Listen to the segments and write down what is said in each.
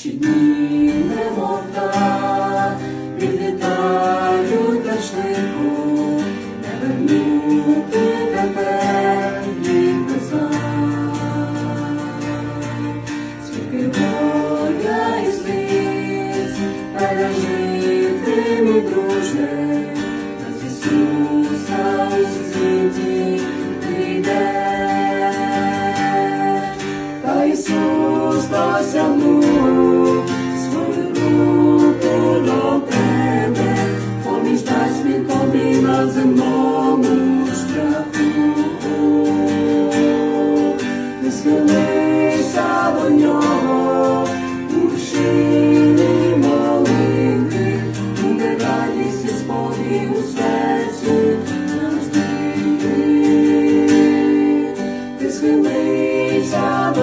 și bine vor da.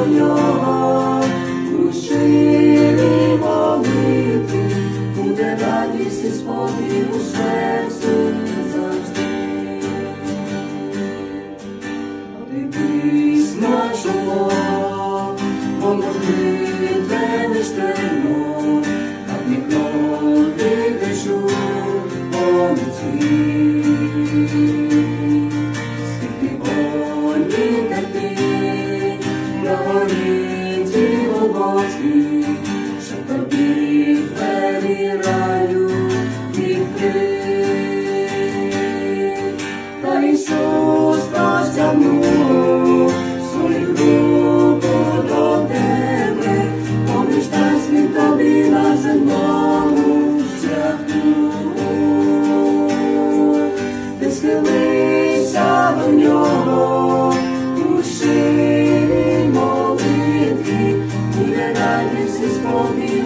Нього, у щирій молитві, буде радість і спокій у серці завжди. Дивись на чоло, раю відкрить. Та Ісус простягнув свою до тебе, поміж він тобі на земному. Ти схилися до нього у щирій молитві, буде радість і спокій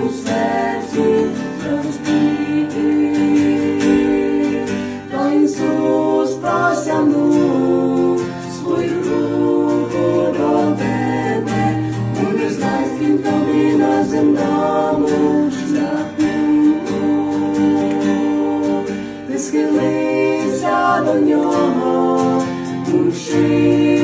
тобі на земному шляху. Ти схилися до нього, душі